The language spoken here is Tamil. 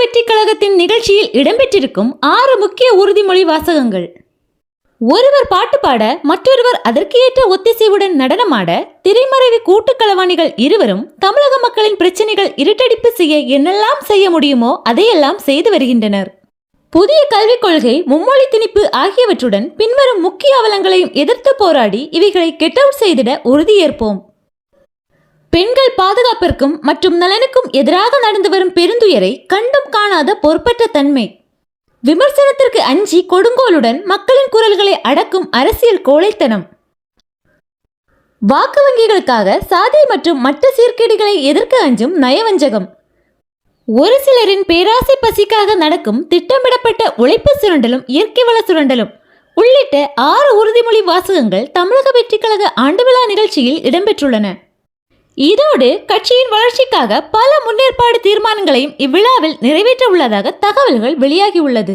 வெற்றி கழகத்தின் நிகழ்ச்சியில் இடம்பெற்றிருக்கும் ஆறு முக்கிய உறுதிமொழி வாசகங்கள். ஒருவர் பாட்டு பாட மற்றொருவர் அதற்கு ஏற்ற ஒத்திசைவுடன் நடனமாட திரைமறைவு கூட்டுக்களவாணிகள் இருவரும் தமிழக மக்களின் பிரச்சனைகள் இருட்டடிப்பு செய்ய என்னெல்லாம் செய்ய முடியுமோ அதையெல்லாம் செய்து வருகின்றனர். புதிய கல்விக் கொள்கை மும்மொழி திணிப்பு ஆகியவற்றுடன் பின்வரும் முக்கிய அவலங்களையும் எதிர்த்து போராடி இவைகளை கெட் அவுட் செய்திட உறுதியேற்போம். பெண்கள் பாதுகாப்பிற்கும் மற்றும் நலனுக்கும் எதிராக நடந்து வரும் பெருந்துயரை கண்டும் காணாத பொறுப்பற்ற தன்மை. விமர்சனத்திற்கு அஞ்சி கொடுங்கோலுடன் மக்களின் குரல்களை அடக்கும் அரசியல் கோழைத்தனம். வாக்கு வங்கிகளுக்காக சாதி மற்றும் மற்ற சீர்கேடுகளை எதிர்க்க அஞ்சும் நயவஞ்சகம். ஒரு சிலரின் பேராசை பசிக்காக நடக்கும் திட்டமிடப்பட்ட உழைப்பு சுரண்டலும் இயற்கை வள சுரண்டலும் உள்ளிட்ட ஆறு உறுதிமொழி வாசகங்கள் தமிழக வெற்றிக்கழக ஆண்டு விழா நிகழ்ச்சியில் இடம்பெற்றுள்ளன. இதோடு கட்சியின் வளர்ச்சிக்காக பல முன்னேற்பாடு தீர்மானங்களையும் இவ்விழாவில் நிறைவேற்ற உள்ளதாக தகவல்கள் வெளியாகியுள்ளது.